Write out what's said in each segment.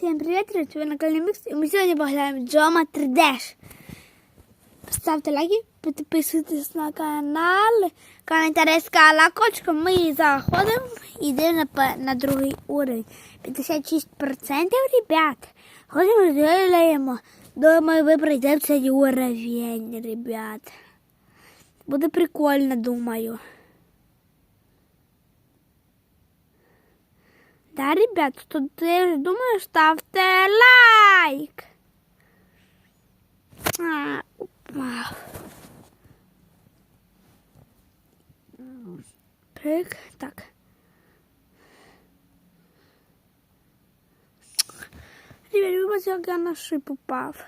Всем привет, ребят, вы на канале Микс, и мы сегодня пограем Джома 3D. Ставте лайки, підписуйтесь на канал, коментарі з колокольчиком. Ми заходимо і йдемо на, на другий уровень. 56% ребят. Ходимо, зробимо. Думаю, ви пройдемо цей уровень, ребят. Буде прикольно, думаю. Да, ребят, кто ты думаешь, ставьте лайк. А, упав. Прыг, так. Ребят, як я на шип упав.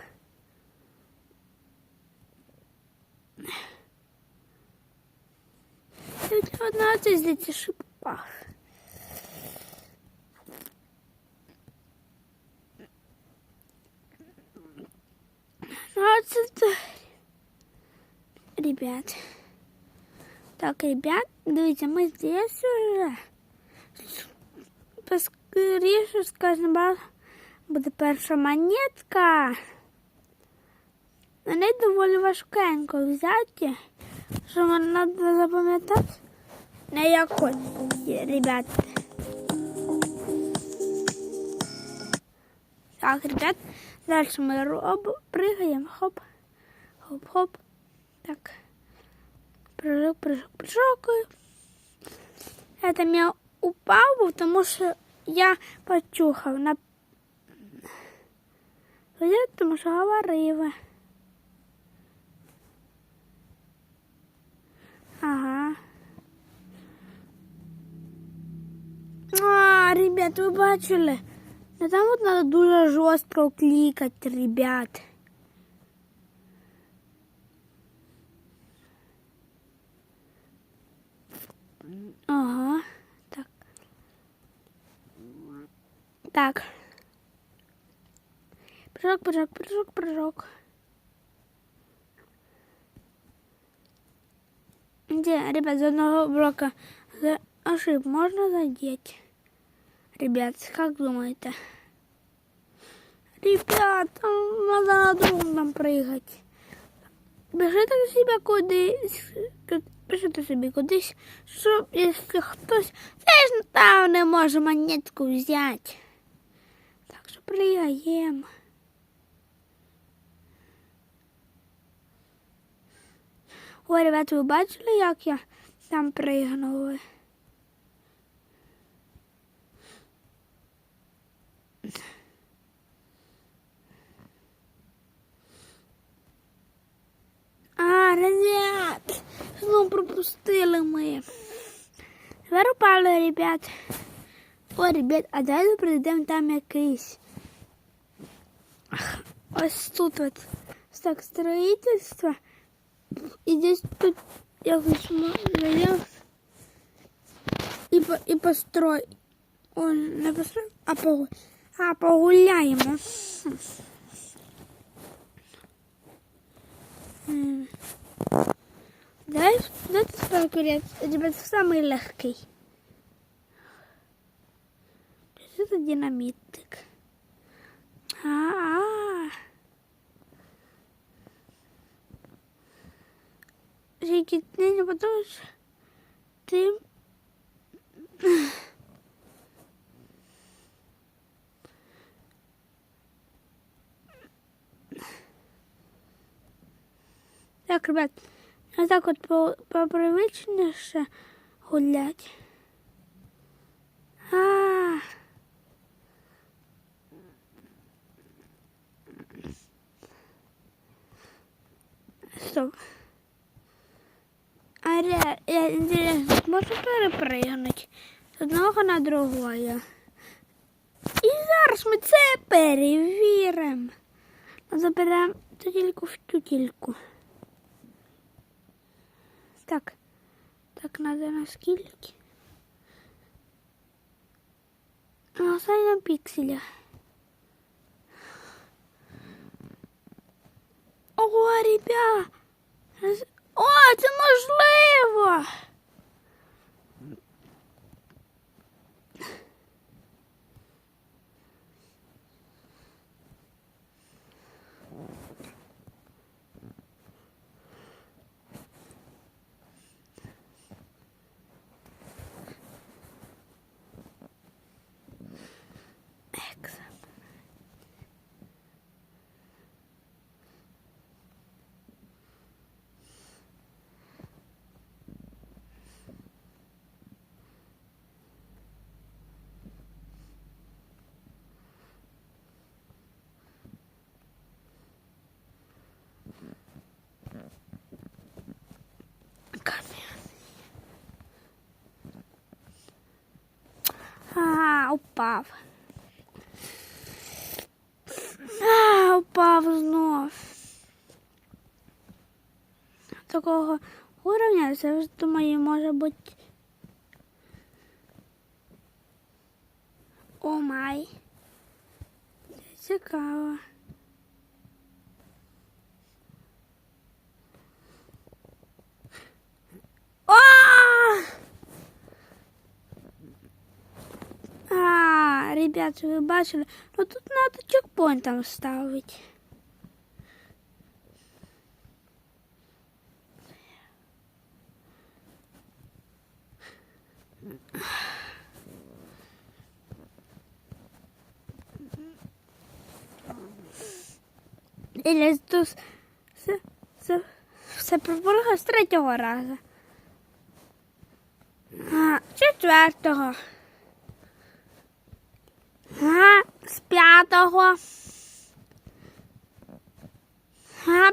Я одна це здається шип упав. Це Ребят. Так, ребят, дивіться, ми здесь уже. Поскоріше з кожним разом перша монетка. На неї доволі важкенько взяти. Що вам треба запам'ятати? На якої, ребят. Так, ребят, дальше мы роб, прыгаем, хоп, хоп, хоп. Так, прыжок, прыжок, прыжок. Это я упал, потому что я почухав на... Тому що говорила. Ага. А, ребят, ви бачили? Ну там вот надо дуже жорстко кликать, ребят. Ага, так. Так. Прыжок, прыжок, прыжок, прыжок. Где, ребят, за одного блока за ошиб можно задеть? Ребят, как думаете? Ребят, надо на другом прыгать. Біжите собі кудись, ку- біжите собі кудись, щоб якщо хтось теж там не може монетку взяти. Так що пригаємо. Ой, ребят, ви бачили, як я там пригнула? А, ребят, знову пропустили ми. Тепер упали, ребят. О, ребят, а давайте прийдемо там якийсь. Ось тут от так строительство. І десь тут якось зайдемо. І, по, і построй. О, не построй, а, погу... а погуляємо. М. Дай, дайте спокойно, ребят, самый легкий. Что это динамитик? А, а. Рики, ты не подумаешь? Ты... Так, ребят, а так от по, попривичніше гулять. А. Стоп. А ре, я, интересно, можно перепригнути з одного на другое? І зараз ми це перевіримо. Заберемо тільки в тютельку. Так. Так, надо на скільки? На останньому пікселі. Ого, ребят! О, це можливо! Упав. А, упав знов. Такого уровня, це вже думаю, може бути. О май. Цікаво. О! А, ребят, ви бачили? Ну тут треба чекпоінт там ставити. Или тут все, все, все прибуло з третього разу. А, четвертого. А, з п'ятого. А,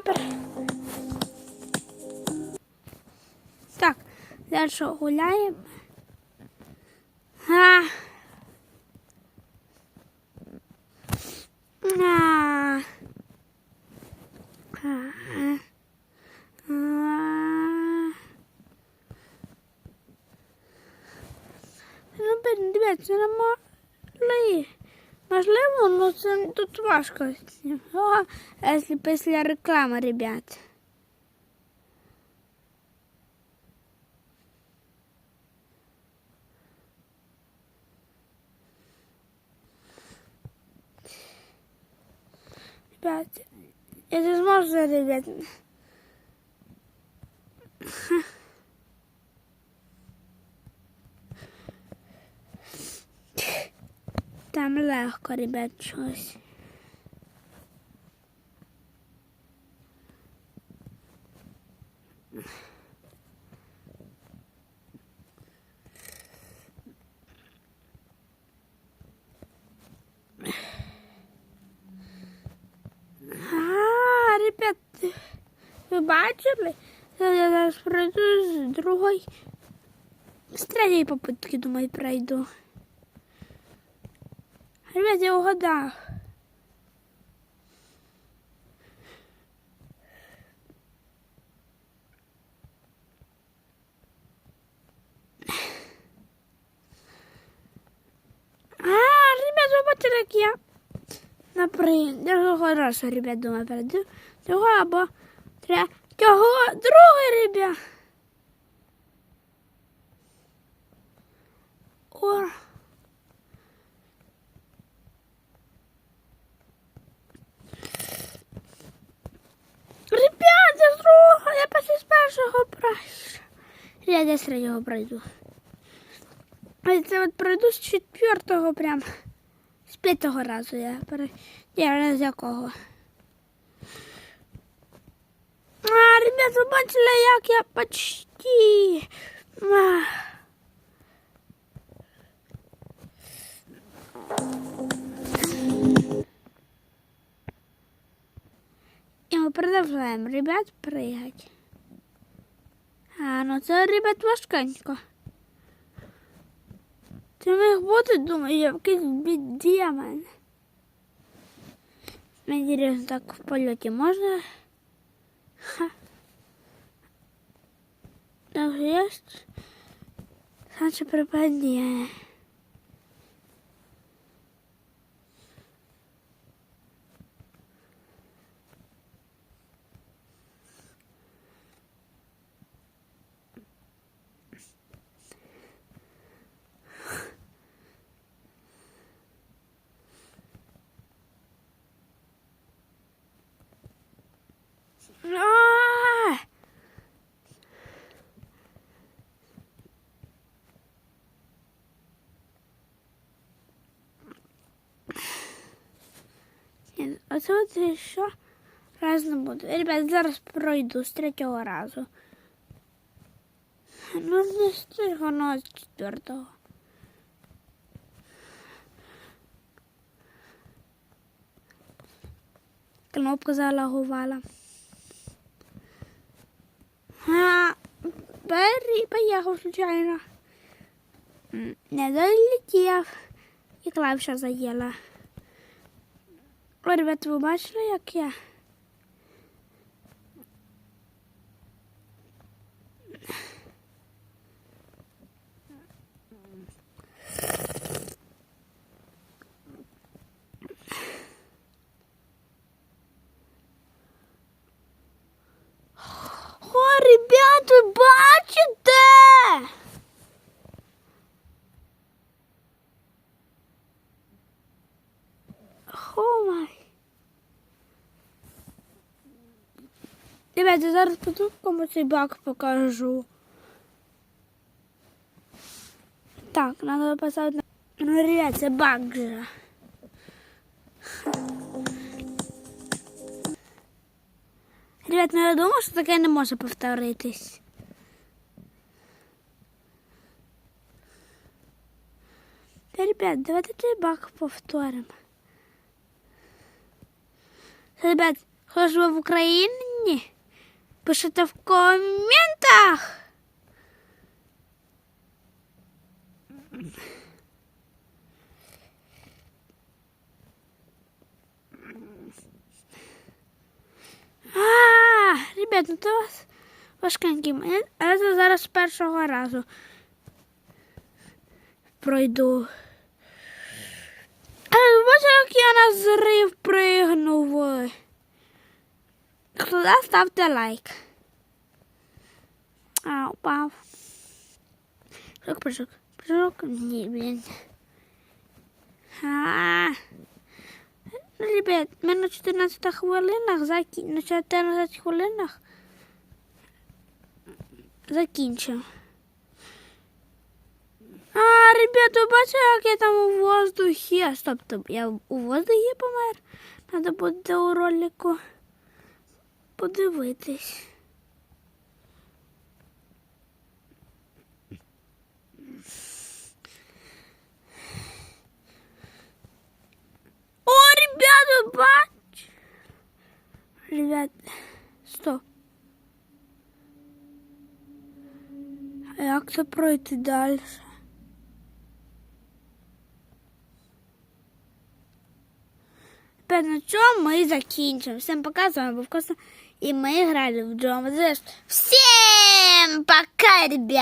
Так, далі гуляємо? А. А. А. Ну, дивіться, не могли. Можливо, ну це тут важко. Якщо після реклами, ребят. Ребят, это сможет, ребят. Там легко, ребят, щось. Ви бачили? Я зараз пройду з другої. З третьої попитки, думаю, пройду. Ребят, я бачили, як я наприклад, другого разу, ребят, думаю, перейду. Другого або третього, другий, ребят. О. Ребят, я з другого, я після з першого пройшов. Я десь третього пройду. А це от пройду з четвертого прям. З п'ятого разу я пере... Не з якого. А, ребят, ви бачили, як я почти. А. І ми продовжуємо, ребят, пригати. А, ну це, ребят, важкенько. Це міг бути, думаю, якийсь мене. Мені інтересно, так в польоті можна? Ха. Так, есть. Значить, пропадение. А! От що раз не буде. Ребят, зараз пройду з третього разу. Ну, не з третього, ну, з четвертого. Кнопка залагувала. А, поїхав случайно. Не долетів. І клавіша заїла. Ой, ребята, ви бачили, як я? О, ребят, ви бачите? О май. Ребята, зараз піду кому цей бак покажу. Так, треба поставити на... Ну, це баг же. Ребят, ну я думаю, що таке не може повторитись. Та, ребят, давайте цей баг повторимо. Ребят, хто живе в Україні? Пишите в коментах. А, ребят, ну то вас важкенький. Мене- А я це зараз першого разу пройду. А бачите, як я на зрив пригнув. Хто да, ставте лайк. А, упав. Прыжок, прыжок. Прыжок. Ні, блін. А. Ну, ребят, ми на 14 хвилинах закі... на 14 хвилинах закінчимо. А, ребята, бачите, як я там у воздухі. А, Стоп, стоп, я у воздухі помер. Треба буде у ролику подивитись. О, ребята, бач! Ребят, стоп. А як це пройти далі? На чому ми закінчимо. Всім пока, з вами був Коста. І мы играли в Джома Всем пока, ребят!